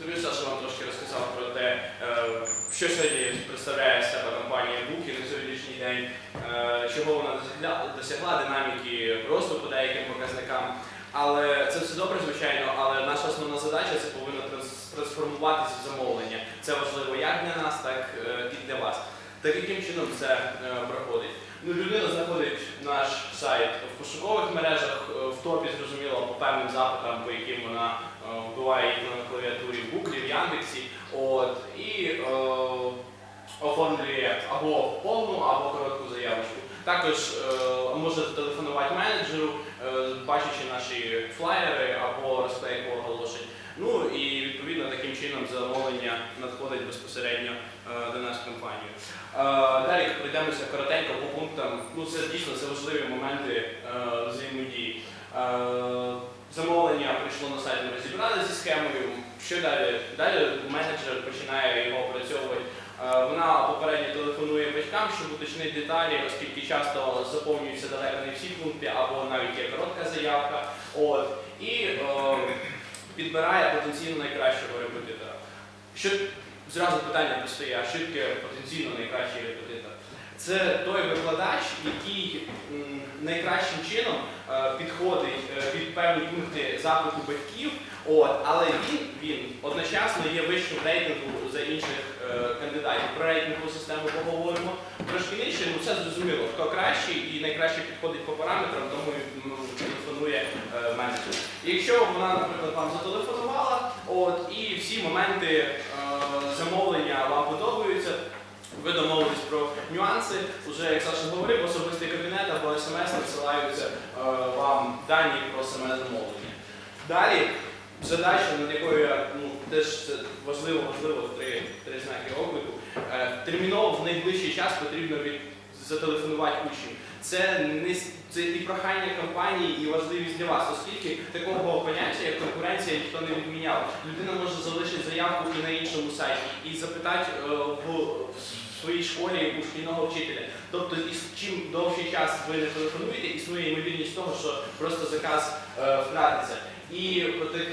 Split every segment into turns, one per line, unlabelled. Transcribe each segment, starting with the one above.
Тобі Саша вам трошки розказав про те, е, що сьогодні представляє себе компанія Буки на сьогоднішній день, е, чого вона досягла, динаміки росту по деяким показникам. Але це все добре, звичайно, але наша основна задача це повинно трансформуватися в замовлення. Це важливо як для нас, так е, і для вас. Так яким чином це проходить? Ну, людина знаходить наш сайт в пошукових мережах, е, в топі, зрозуміло, по певним запитам, по яким вона е, вбиває їх на клавіатурі в Google, в Яндексі, от, і е, оформлює або повну, або коротку заявочку. Також е, може зателефонувати менеджеру, е, бачачи наші флаєри або розклейку оголошень. Ну і відповідно таким чином замовлення надходить безпосередньо е, до нас в компанію. Пройдемося коротенько по пунктам. Ну це дійсно це важливі моменти е, взаємодії. Е, Замовлення прийшло на сайт, ми розібрали зі схемою. Що далі? Далі менеджер починає його опрацьовувати. Е, Вона попередньо телефонує батькам, щоб уточнити деталі, оскільки часто заповнюються далеко не всі пункти, або навіть є коротка заявка. От. І е, підбирає потенційно найкращого репетитора. Що зразу питання постає, а що потенційно найкращий репетитор? Це той викладач, який найкращим чином е, підходить е, під певні пункти запиту батьків, от, але він, він одночасно є вищим рейтингу за інших е, кандидатів. Про рейтингову систему поговоримо трошки нижче, ну це зрозуміло, хто кращий і найкраще підходить по параметрам, тому ну, телефонує менеджер. Якщо вона, наприклад, вам зателефонувала, от, і всі моменти замовлення вам подобаються, ви домовились про нюанси. Уже, як Саша говорив, особистий кабінет або смс надсилаються е, вам дані про саме замовлення. Далі задача, над якою я ну, теж важливо, важливо три, три знаки оклику. Е, терміново в найближчий час потрібно від, зателефонувати учню. Це не це і прохання компанії, і важливість для вас, оскільки такого поняття, як конкуренція, ніхто не відміняв. Людина може залишити заявку і на іншому сайті і запитати е, своїй школі у шкільного вчителя. Тобто, чим довший час ви не телефонуєте, існує ймовірність того, що просто заказ е, втратиться. І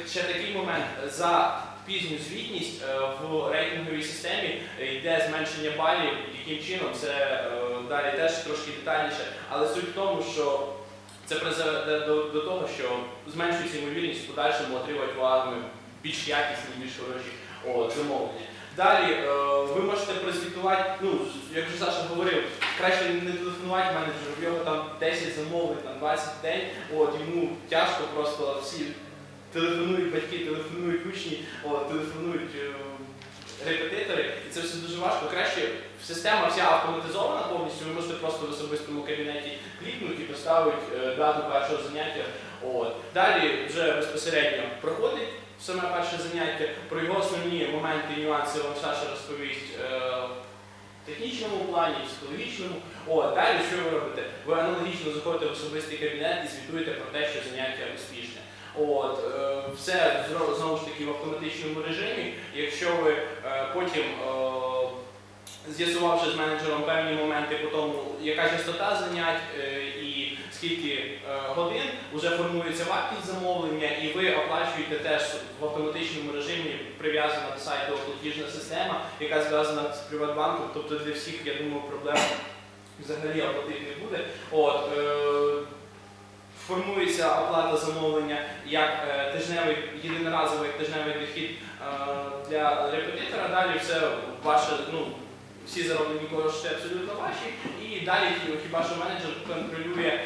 ще такий момент за пізню звітність е, в рейтинговій системі е, йде зменшення балів. Яким чином це е, далі теж трошки детальніше. Але суть в тому, що це призведе до, до того, що зменшується ймовірність в подальшому отримати вами більш якісні, більш хороші замовлення. Далі е, ви можете прозвітувати, ну як вже Саша говорив, краще не телефонувати менеджеру, в нього там 10 замовлень, там 20 в день, от йому тяжко просто всі телефонують батьки, телефонують учні, от, телефонують е, репетитори, і це все дуже важко. Краще система вся автоматизована повністю, ви можете просто в особистому кабінеті клікнути і поставити е, дату першого заняття. От. Далі вже безпосередньо проходить саме перше заняття. Про його основні моменти і нюанси вам Саша розповість е, в технічному плані, в психологічному. О, далі що ви робите? Ви аналогічно заходите в особистий кабінет і звітуєте про те, що заняття успішне. От, е, все знову ж таки в автоматичному режимі. Якщо ви е, потім, е, з'ясувавши з менеджером певні моменти по тому, яка частота занять е, скільки е, годин, вже формується вартість замовлення, і ви оплачуєте теж в автоматичному режимі прив'язана до сайту платіжна система, яка зв'язана з Приватбанком. Тобто для всіх, я думаю, проблем взагалі оплатити не буде. От, е, формується оплата замовлення як е, тижневий єдиноразовий як тижневий дохід е, для репетитора. Далі все ваше, ну, всі зароблені кошти абсолютно ваші. І далі хіба що менеджер контролює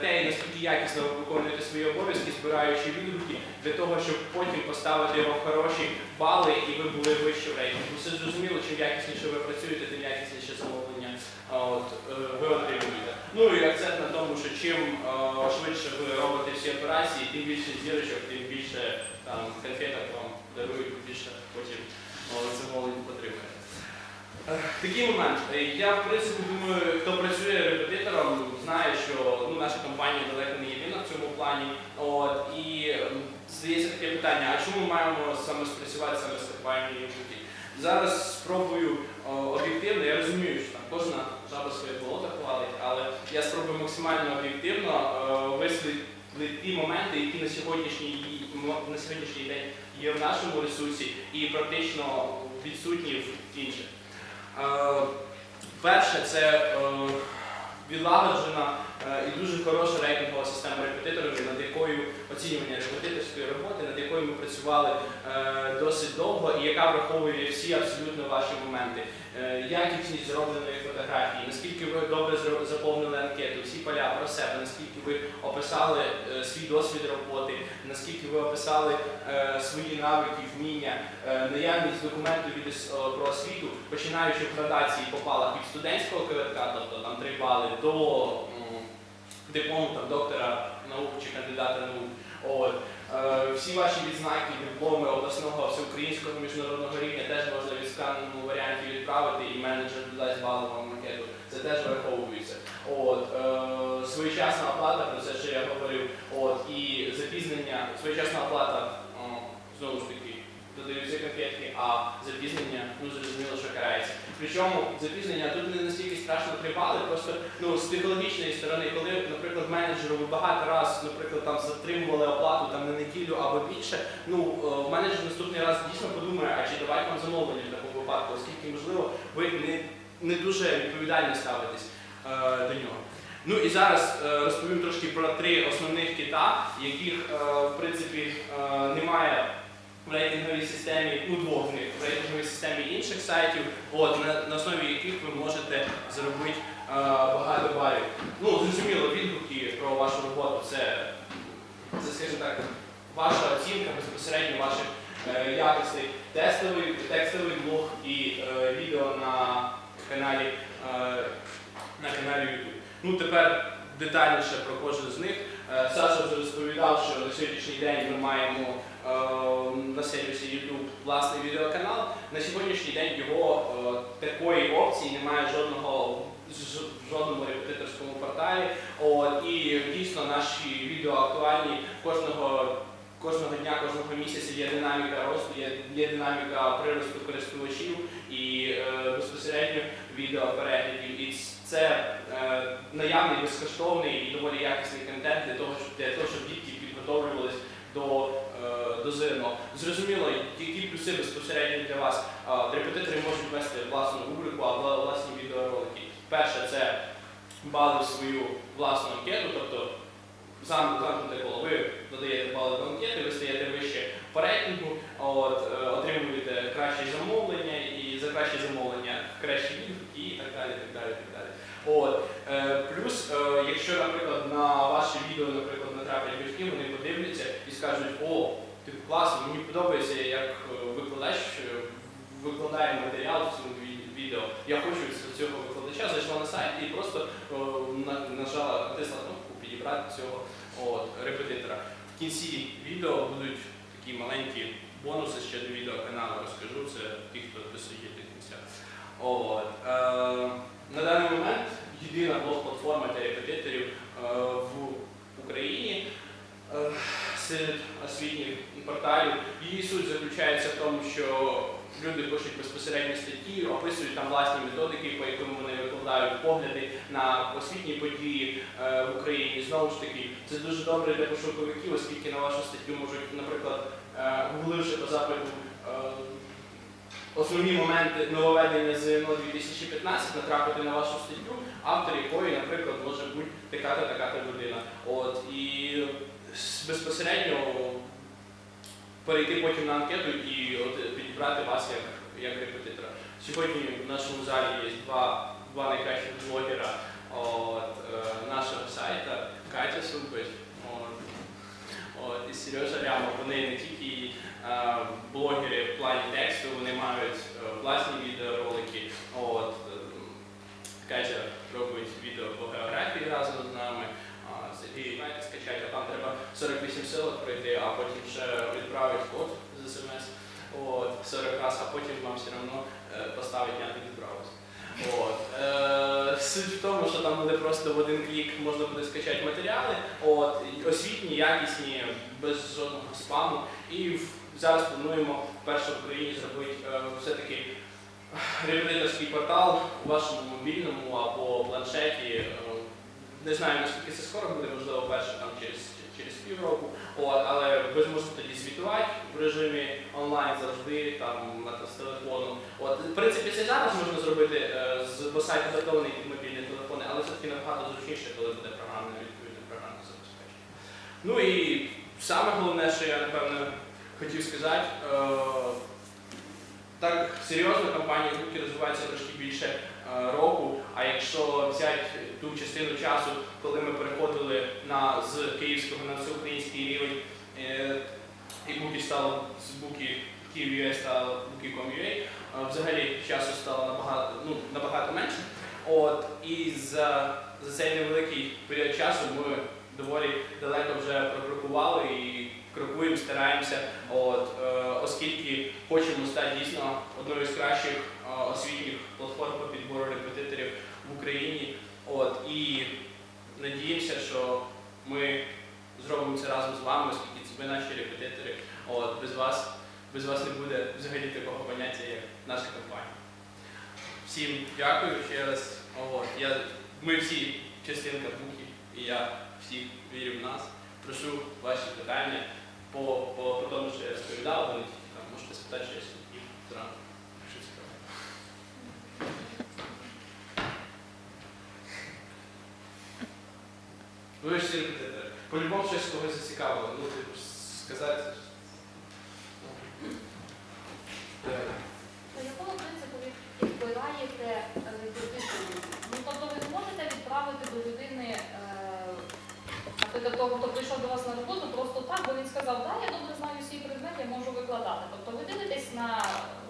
те, наскільки якісно ви виконуєте свої обов'язки, збираючи відгуки для того, щоб потім поставити його в хороші бали і ви були вище в рейтингу. Все зрозуміло, чим якісніше ви працюєте, тим якісніше замовлення от, е, ви отримуєте. Ну і акцент на тому, що чим е, швидше ви робите всі операції, тим більше зірочок, тим більше там конфеток вам дарують, більше потім замовлень отримуєте. Е, Такий момент. Е, Я в принципі думаю, хто працює репетитором, знає, що ну, наша компанія далеко не єдина в цьому плані. От, і ем, здається таке питання, а чому ми маємо саме спрацювати саме з компанією «Жуки»? Зараз спробую об'єктивно, я розумію, що там кожна жаба своє болото хвалить, але я спробую максимально об'єктивно висвітлити ті моменти, які на сьогоднішній, на сьогоднішній день є в нашому ресурсі і практично відсутні в інших. Перше, це відлагоджена і дуже хороша рейтингова система репетиторів, над якою оцінювання репетиторської роботи, над якою ми працювали е, досить довго, і яка враховує всі абсолютно ваші моменти. Е, Якісність зробленої фотографії, наскільки ви добре заповнили анкету, всі поля про себе, наскільки ви описали е, свій досвід роботи, наскільки ви описали е, свої навики, вміння, е, наявність документу від про освіту, починаючи в градації по балах від студентського КВК, тобто там 3 бали, до м, диплому там, доктора наук чи кандидата наук. От. Е, Всі ваші відзнаки, дипломи обласного всеукраїнського міжнародного рівня теж можна в відсканеному варіанті відправити, і менеджер додасть бали вам макету. Це теж враховується. От, е, своєчасна оплата, про це що я говорив. От, і запізнення, своєчасна оплата, о, знову ж таки, додаються конфетки, а запізнення, ну зрозуміло, що карається. Причому запізнення тут не настільки страшно тривали, просто ну, з психологічної сторони, коли, наприклад, менеджеру ви багато раз, наприклад, там затримували оплату там, на неділю або більше, ну е, менеджер наступний раз дійсно подумає, а чи давати вам замовлення в такому випадку, оскільки, можливо, ви не, не дуже відповідально ставитесь е, до нього. Ну і зараз е, розповім трошки про три основних кита, яких, е, в принципі, е, немає в рейтинговій системі, ну двох них, в рейтинговій системі інших сайтів, от, на, на основі яких ви можете зробити е, багато балів. Ну, зрозуміло, відгуки про вашу роботу це, це скажімо так, ваша оцінка безпосередньо ваших е, якостей. Тестовий, текстовий блог і е, відео на каналі, е, на каналі YouTube. Ну, тепер детальніше про кожен з них. Е, Саша вже розповідав, що на сьогоднішній день ми маємо е, на сервісі YouTube власний відеоканал. На сьогоднішній день його е, такої опції немає жодного в жодному репетиторському порталі. От, і дійсно наші відео актуальні кожного. Кожного дня, кожного місяця є динаміка росту, є, є динаміка приросту користувачів і е, безпосередньо відеопереглядів. Це е, наявний безкоштовний і доволі якісний контент для того, для того, щоб дітки підготовлювались до, е, до ЗНО. Зрозуміло, які плюси безпосередньо для вас. Е, Репетитори можуть вести власну рубрику або власні відеоролики. Перше це бали свою власну анкету, тобто зам- замкнуте коло. Ви додаєте бали до анкети, ви стаєте вище по рейтингу, от, е, отримуєте кращі замовлення і за кращі замовлення кращі відгуки і так далі. так далі, так далі. От. Е, плюс, е, якщо, наприклад, на ваше відео, наприклад, натрапять батьки, вони подивляться і скажуть, о, ти класно, мені подобається, як е, викладач е, викладає матеріал в цьому відео. Я хочу цього викладача, зайшла на сайт і просто нажала, натисла кнопку підібрати цього от, репетитора. В кінці відео будуть такі маленькі бонуси ще до відеоканалу, розкажу це ті, хто досидить до кінця. От. Е, на даний момент єдина блок-платформа для репетиторів е, в Україні е, серед освітніх порталів. Її суть заключається в тому, що люди пишуть безпосередньо статті, описують там власні методики, по яким вони викладають погляди на освітні події е, в Україні. Знову ж таки, це дуже добре для пошуковиків, оскільки на вашу статтю можуть, наприклад, е, гугливши по запиту. е, Основні моменти нововведення ЗНО 2015 натрапити на вашу статтю, автор якої, наприклад, може бути така-то така-то людина. От і безпосередньо перейти потім на анкету і от, підібрати вас як, як репетитора. Сьогодні в нашому залі є два, два найкращих блогера от, е, нашого сайта Катя Супич от, от, і Сережа Рямов. Вони не тільки е, блогери в плані тексту, вони мають е, власні відеоролики. От, Катя робить відео по географії разом з нами. А, Знаєте, скачати, а там треба 48 силок пройти, а потім ще відправити код з смс. От, 40 раз, а потім вам все одно е, поставить я не відправився. От. Е, суть в тому, що там буде просто в один клік можна буде скачати матеріали, от, освітні, якісні, без жодного спаму. І в- зараз плануємо вперше в Україні зробити е, все-таки репетиторський портал у вашому мобільному або планшеті. Не знаю, наскільки це скоро буде, можливо, перше там через, через півроку. От, але ви зможете тоді звітувати в режимі онлайн завжди, там на з телефону. От, в принципі, це зараз можна зробити е, з бо сайт адаптований під мобільні телефони, але все-таки набагато зручніше, коли буде програмне відповідне програмне забезпечення. Ну і саме головне, що я напевно хотів сказати. Е, так серйозно компанії Гуки розвиваються трошки більше року. А якщо взяти ту частину часу, коли ми переходили на з київського на всеукраїнський рівень, е, і Буки стало з Буки Київ.ua стало Буки.com.ua, е, взагалі часу стало набагато, ну, набагато менше. От, і за, за цей невеликий період часу ми доволі далеко вже прокрокували і крокуємо, стараємося, от, е, оскільки хочемо стати дійсно одною з кращих е, освітніх платформ по підбору репетиторів в Україні. От, і надіємося, що ми зробимо це разом з вами, оскільки це ви наші репетитори. От, без вас, без вас не буде взагалі такого поняття, як наша компанія. Всім дякую ще раз. От, я, ми всі частинка Буки, і я всіх вірю в нас. Прошу ваші питання по, по, по тому, що я розповідав, ви там можете спитати щось і зранку. Ви ж всі репетитори. По-любому щось когось зацікавило. Ну, типу, сказати. Е,
Якому принципу ви відбираєте репетиторів? Ну, тобто ви не можете відправити до людини, е, наприклад, того, хто прийшов до вас на роботу, просто так, бо він сказав, да, я добре знаю всі предмети, я можу викладати. Тобто ви дивитесь на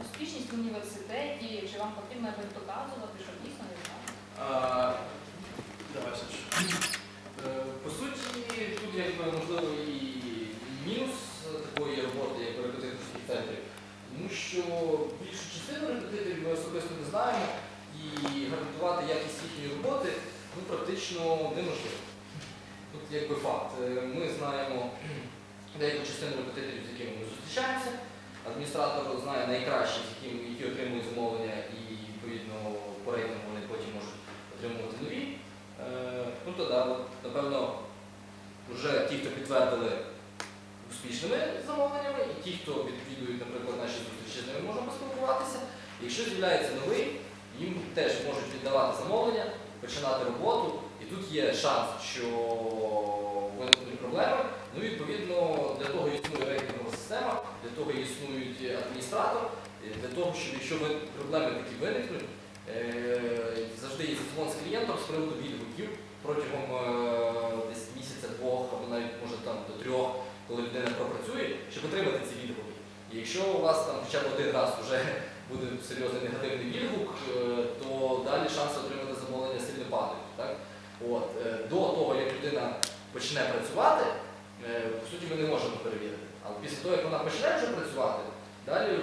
успішність в університеті, чи вам потрібно якось доказувати, що дійсно знаєте?
А, Давай,
Е, По суті, тут якби можливо і мінус такої роботи, як у репетиторських центрів, тому що більшу частину репетиторів ми особисто не знаємо і гарантувати якість їхньої роботи ну, практично неможливо. Тут якби факт. Е, Ми знаємо деяку частину репетиторів, з якими ми зустрічаємося. Адміністратор знає найкраще, з якими які отримують замовлення, і відповідно по рейтингу вони потім можуть отримувати нові. Е, Ну то да, напевно, вже ті, хто підтвердили успішними замовленнями, і ті, хто відвідують, наприклад, наші зустрічі, з ними можемо поспілкуватися. Якщо з'являється новий, їм теж можуть віддавати замовлення, починати роботу, і тут є шанс, що виникнуть проблеми. Ну, відповідно, для того існує рейтингова система, для того існують адміністратор, для того, щоб якщо проблеми такі виникнуть, Е, Завжди є дзвон з клієнтом з приводу відгуків протягом е, десь місяця-двох, або навіть може там до трьох, коли людина пропрацює, щоб отримати ці відгуки. І якщо у вас там хоча б один раз вже буде серйозний негативний відгук, е, то далі шанси отримати замовлення сильно падають. От, е, до того, як людина почне працювати, е, по суті, ми не можемо перевірити. Але після того, як вона почне вже працювати, далі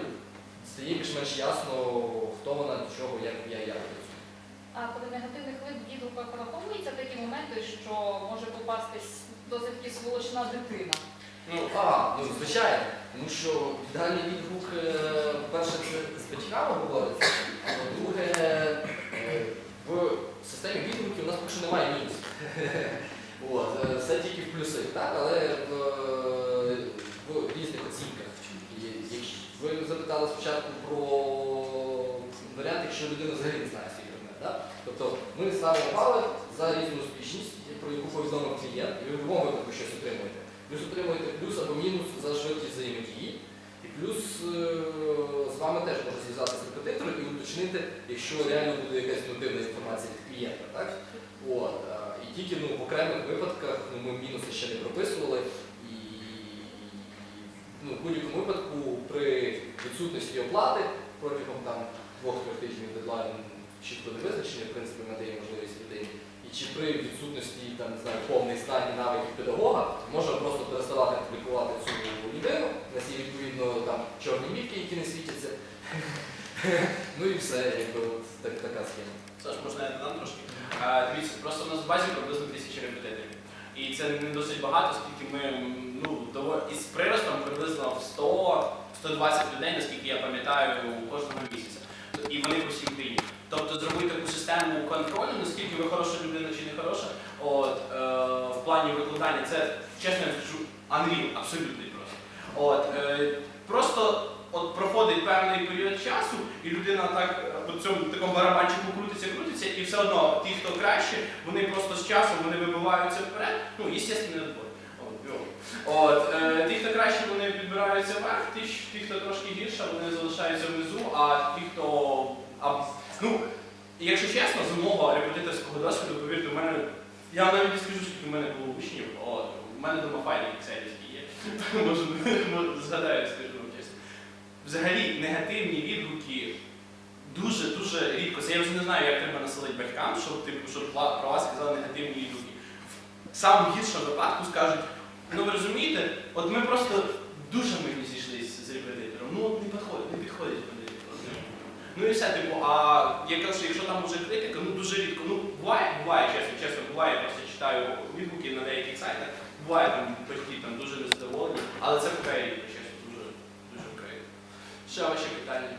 стає більш-менш ясно, хто вона, до чого, як я, як працюю.
А при негативних вид- відгуках враховуються такі моменти, що може попастись досить таки сволочна дитина.
Ну,
А, ну звичайно, тому що ідеальний відгук, е, перше, це з батьками говориться, а по-друге, в системі відгуків у нас поки немає мінусів. От, е, все тільки в плюси, так? але в, в різних оцінках. Ви запитали спочатку про варіант, якщо людина взагалі не знає свій предмет. Так? Тобто ми ставимо бали за різну успішність, про яку повідомив клієнт, і ви в будь-якому випадку щось отримуєте. Плюс отримуєте плюс або мінус за швидкість взаємодії. І плюс е, з вами теж може зв'язатися репетитор і уточнити, якщо реально буде якась нотивна інформація від клієнта. Так? От, е, і тільки ну, в окремих випадках ну, ми мінуси ще не прописували. І ну, в будь-якому випадку при відсутності оплати протягом двох-трьох тижнів дедлайн чітко не визначений, в принципі, ми даємо можливість людині. Чи при відсутності там, не знаю, повних знань і навиків педагога можна просто переставати публікувати цю людину, на всі відповідно там чорні мітки, які не світяться. ну і все, якби така схема.
Саш, можна я додам трошки? А, дивіться, просто у нас в базі приблизно тисячі репетиторів. І це не досить багато, оскільки ми ну, із приростом приблизно в 100-120 людей, наскільки я пам'ятаю, кожного місяця. і вони по всій Україні. Тобто зробити таку систему контролю, наскільки ви хороша людина хороша, от, е, в плані викладання, це чесно я скажу, unreal, абсолютний просто. От, е, просто от проходить певний період часу, і людина так е, по цьому такому барабанчику крутиться, крутиться, і все одно ті, хто краще, вони просто з часом вони вибиваються вперед. Ну, естественний відбор. От, е, ті, хто краще, вони підбираються вверх, ті, ті, хто трошки гірше, вони залишаються внизу, а ті, хто. А, ну, якщо чесно, з мого репетиторського досвіду, повірте, у мене. Я навіть не скажу, скільки в мене було учнів, от, у мене дома файли екселівські є. Може, може, згадаю, скажу вам чесно. Взагалі, негативні відгуки дуже дуже рідко. Це я вже не знаю, як треба населити батькам, щоб типу, щоб про вас сказали негативні відгуки. В самому гіршому випадку скажуть, ну ви розумієте, от ми просто душами не зійшлися з репетитором. Ну от не підходить, не підходить репетитор. Ну і все, типу, а я кажу, що якщо там вже критика, ну дуже рідко. Ну буває, буває, чесно, чесно, буває, я просто читаю відгуки на деяких сайтах, буває там батьки там дуже незадоволені, але це вкрай рідко, чесно, дуже, дуже вкрай. Ще ваші питання?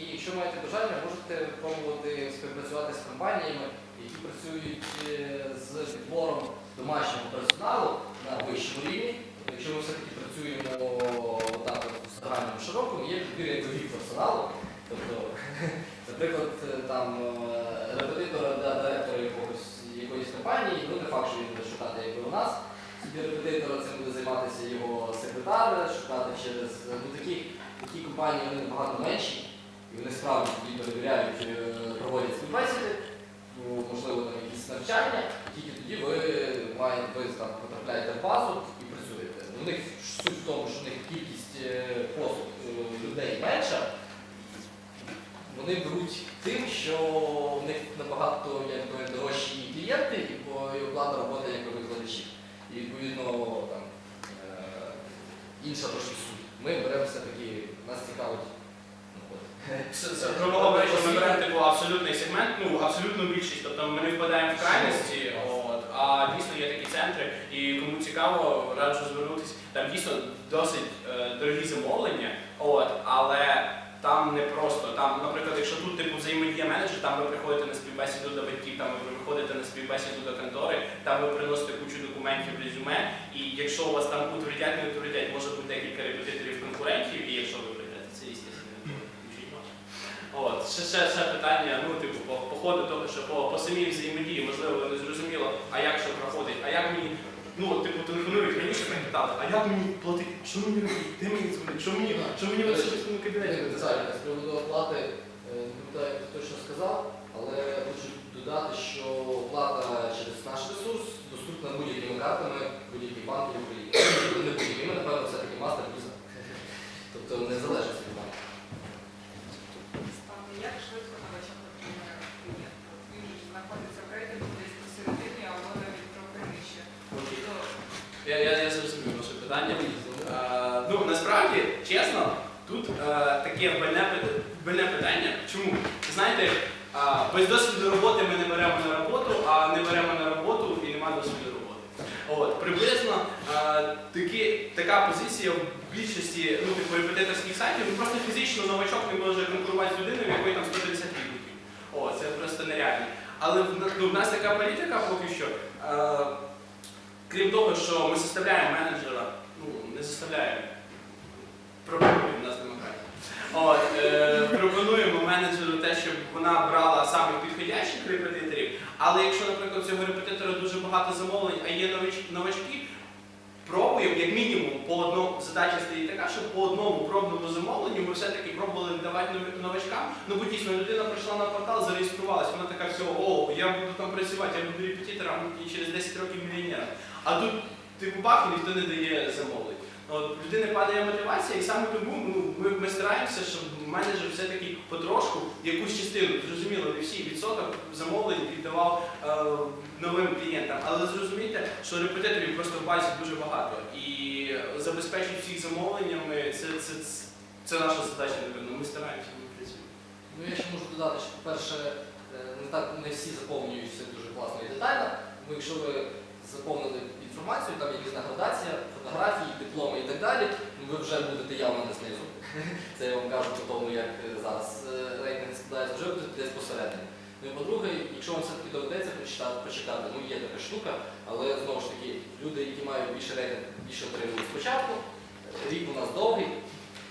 І якщо маєте бажання, можете пробувати співпрацювати з компаніями, які працюють е, з підбором домашнього персоналу на вищому рівні. Якщо ми все-таки працюємо так в загальному широкому, є підбір якогось персоналу. Тобто, наприклад, е, там е, репетитора для директора якоїсь компанії, ну не факт, що він буде шукати якби у нас. Собі репетитора цим буде займатися його секретар, шукати через ну, такі, такі компанії вони набагато менші. І вони справді тоді перевіряють, е, проводять співбесіди, ну, можливо, там якісь навчання, тільки тоді ви маєте там потрапляєте в базу і працюєте. У них суть в тому, що в них кількість е, послуг е, людей менша. Вони беруть тим, що в них набагато якби, дорожчі клієнти, і оплата роботи якби, викладачів. І відповідно там, е, інша трошки суть. Ми беремо все-таки, нас цікавить. ну,
Грубо говоря, що ми беремо типу, абсолютний сегмент, ну абсолютну більшість, тобто ми не впадаємо в крайності, от, а дійсно є такі центри, і кому цікаво, раджу звернутися. Там дійсно досить е, дорогі замовлення, от, але там не просто. Там, наприклад, якщо тут типу взаємодія менеджер, там ви приходите на співбесіду до батьків, там ви приходите на співбесіду до контори, там ви приносите кучу документів, резюме, і якщо у вас там утвердять, не утвердять, може бути декілька репетиторів конкурентів, і якщо ви прийдете, це. От, ще, ще, ще питання, ну, типу, по, по ходу того, що по, по самій взаємодії, можливо, не зрозуміло, а як що проходить, а як мені, ну, типу, телефонують раніше, питали, а як мені платити, що мені робити, де мені дзвонити, що мені, що мені в особистому кабінеті
Це
написати?
З приводу оплати, е, не пам'ятаю, хто точно сказав, але хочу додати, що оплата через наш ресурс доступна будь-якими картами будь-яких банків в Україні. Не будь-якими, напевно, все-таки мастер віза. Тобто не залежить від банку.
Там як швидко навчати клієнта? Він же знаходиться в рейтингу десь посередині або навіть трохи нижче. То
Я, я, я зрозумів ваше питання. Е, ну, насправді, чесно, тут е, таке больне, питання. Чому? Знаєте, е, без досвіду роботи ми не беремо на роботу, а не беремо на роботу і немає досвіду роботи. От, приблизно е, такі, така позиція в більшості ну, типу, репетиторських сайтів, ну, просто фізично новачок не може конкурувати з людиною, в якої там 150 відгуків. О, це просто нереально. Але ну, в нас така політика поки що. Е, Крім того, що ми заставляємо менеджера, ну не заставляємо, пропонуємо в нас демократія. От, е, пропонуємо менеджеру те, щоб вона брала самих підходящих репетиторів, але якщо, наприклад, цього репетитора дуже багато замовлень, а є новачки, пробуємо, як мінімум, по одному задача стоїть така, що по одному пробному замовленню ми все-таки пробували давати новачкам. Ну бо дійсно людина прийшла на портал, зареєструвалась, вона така все, о, я буду там працювати, я буду репетитором і через 10 років мільйонером. А тут типу бах, і ніхто не дає замовлень. От, людини падає мотивація, і саме тому ну, ми, ми стараємося, щоб менеджер все-таки потрошку якусь частину, зрозуміло, не всі відсоток замовлень віддавав е, новим клієнтам. Але зрозумійте, що репетиторів просто в базі дуже багато. І забезпечити всіх замовленнями це, це, це, це наша задача, напевно. Ми стараємося, ми працюємо.
Ну, я ще можу додати, що, по-перше, е, не так не всі заповнюють все дуже класно і детально. Тому якщо ви заповнили інформацію, там є різна градація, фотографії, дипломи і так далі, ну, ви вже будете явно не знизу. Це я вам кажу по тому, як е, зараз е, рейтинг складається, вже буде десь посередині. Ну і по-друге, якщо вам все-таки доведеться почитати, почекати, ну є така штука, але знову ж таки, люди, які мають більше рейтинг, більше отримують спочатку. Рік у нас довгий.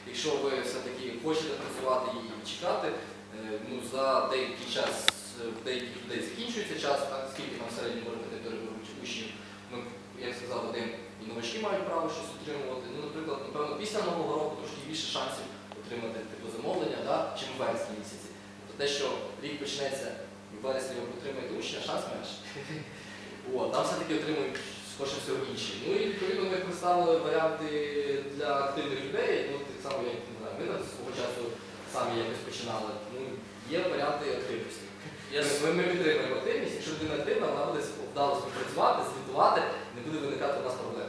Якщо ви все-таки хочете працювати і чекати, е, ну, за деякий час в деяких людей закінчується час, так, скільки там в середньому репетитори беруть учнів. Ми, як сказав Вадим, і новачки мають право щось отримувати. Ну, наприклад, напевно, після нового року трошки більше шансів отримати типу замовлення, да, чим в вересні місяці. Тобто те, що рік почнеться і в вересні ви отримаєте учня, шанс менше. От, там все-таки отримують скорше всього інші. Ну і відповідно ми представили варіанти для активних людей, ну так само, як не знаю, ми так свого часу самі якось починали. Ну, є варіанти активності.
Я
Ми, ми підтримуємо активність, якщо людина активна, вона буде вдало співпрацювати, звітувати, не буде виникати у нас проблем.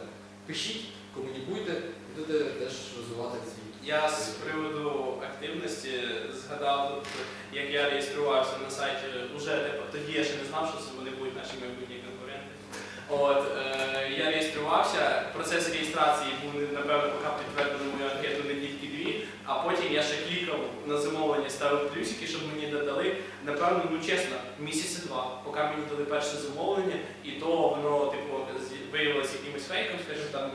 Пишіть, комунікуйте, будете теж розвивати свій.
Я з приводу активності згадав, як я реєструвався на сайті, уже типу, тоді я ще не знав, що це вони будуть наші майбутні конкуренти. От, е, я реєструвався, процес реєстрації був, напевно, поки підтвердили мою анкету не дві, а потім я ще клікав на замовлення, ставив плюсики, щоб мені додали. Напевно, ну чесно, місяці два, поки мені дали перше замовлення, і то воно типу, виявилося якимось фейком, скажімо, там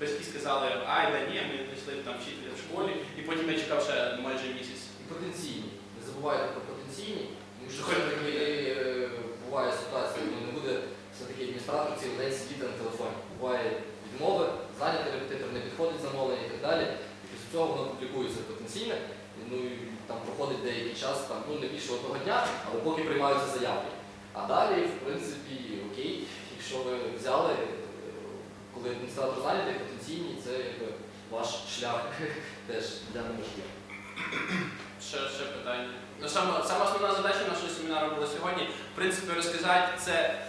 батьки сказали, ай, да ні, ми знайшли там вчителя в школі, і потім я чекав ще майже місяць.
І потенційні. Не забувайте про потенційні, тому що
Хоч
все-таки е, буває ситуація, коли не буде все-таки адміністратор цілий день сидіти на телефоні. Буває відмови, зайнятий репетитор, не підходить замовлення і так далі. І після цього воно публікується потенційне, ну і там проходить деякий час, там, ну не більше одного дня, але поки приймаються заявки. А далі, в принципі, окей, якщо ви взяли, е, коли адміністратор зайнятий, потенційні, це якби ваш шлях теж для новачків.
Ще, ще питання. Ну, саме, саме основна задача нашого семінару була сьогодні, в принципі, розказати це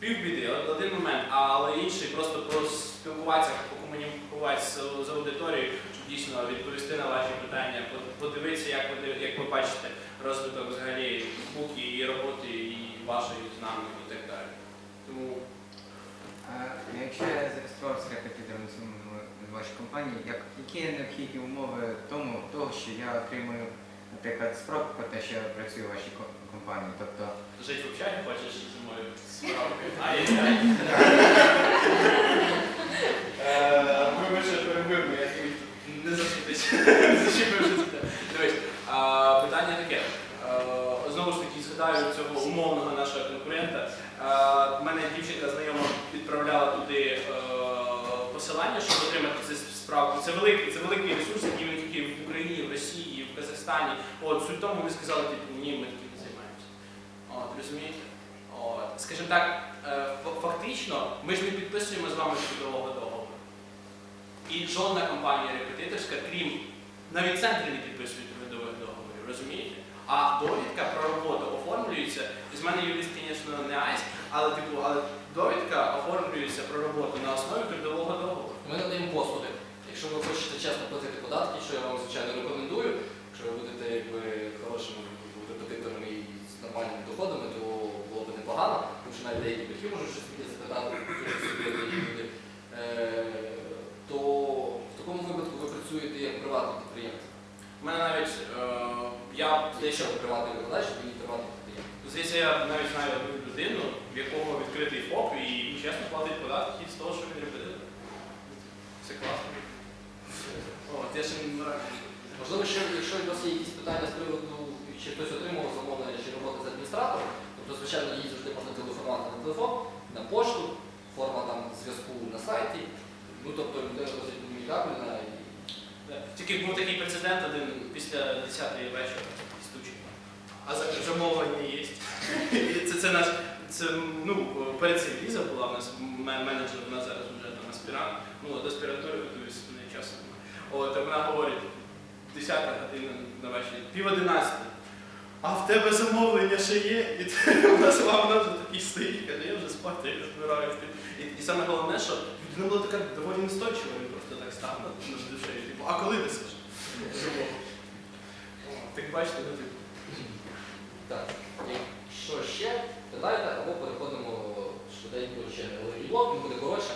півбіди, один момент, але інший просто поспілкуватися, покомунікуватися з, аудиторією, щоб дійсно відповісти на ваші питання, подивитися, як ви, як ви бачите розвиток взагалі буки і роботи і вашої з і так далі. Тому
якщо я зареєструвався репетитором в вашій компанії, як, які необхідні умови тому, того, що я отримую, наприклад, справку про те, що я працюю в вашій ко- компанії? Тобто,
Жить в общагі хочеш зимою мою Ай-яй-яй. Е, Вибачте, перебив, я тобі не зачепився. Зачепився за те. Дивись, а, питання таке. Е, Знову ж таки, згадаю цього умовного нашого конкурента. Е, Мене дівчинка знайома відправляла туди е, посилання, щоб отримати цю справку. Це великий, це великий ресурс, який ми тільки в Україні, в Росії, Казахстані. От суть тому, ми сказали, типу, ні, ми таким не займаємося. От, розумієте? От, скажімо так, е, фактично, ми ж не підписуємо з вами трудового договору. І жодна компанія репетиторська, крім навіть центри не підписують трудових договорів, розумієте? А довідка про роботу оформлюється, і з мене юрист, звісно, не айс, але типу, але довідка оформлюється про роботу на основі трудового договору.
Ми надаємо послуги. Якщо ви хочете чесно платити податки, що я вам звичайно рекомендую, якщо ви будете якби хорошими репетиторами і з нормальними доходами, то було б непогано, тому що навіть деякі батьки можуть щось деякі люди. Е, То в такому випадку ви працюєте як приватний підприємець.
У мене навіть е, я дещо
приватний викладач, то і приватний підприємець.
Звідси я навіть знаю одну людину, в якого відкритий ФОП і він чесно платить податки з того, що він репетитор. Це класно. От, я ще не раджу.
Можливо, ще, якщо у вас є якісь питання з приводу, чи хтось отримував замовлення, чи роботи з адміністратором, тобто, звичайно, їй завжди можна телефонувати на телефон, на пошту, форма там зв'язку на сайті. Ну, тобто людина досить комунікабельна і
Тільки був такий прецедент один після 10-ї вечора стучить. А за- замовлення є. Це, це наш, це, ну, перед цим Ліза була в нас менеджер, вона зараз вже там аспірант. Ну, до аспірантури готуюся, неї. От, вона говорить, 10 година на вечір, пів 11. А в тебе замовлення ще є? І ти- вона сама вона вже такий стоїть, каже, я вже спати розбираюся. І, і саме головне, що людина була така доволі настойчива, він просто так став над душею. Типу, а коли ти скажеш? Так бачите, ну типу.
так. Якщо ще, питайте або переходимо швиденько ще на блок, він буде коротше.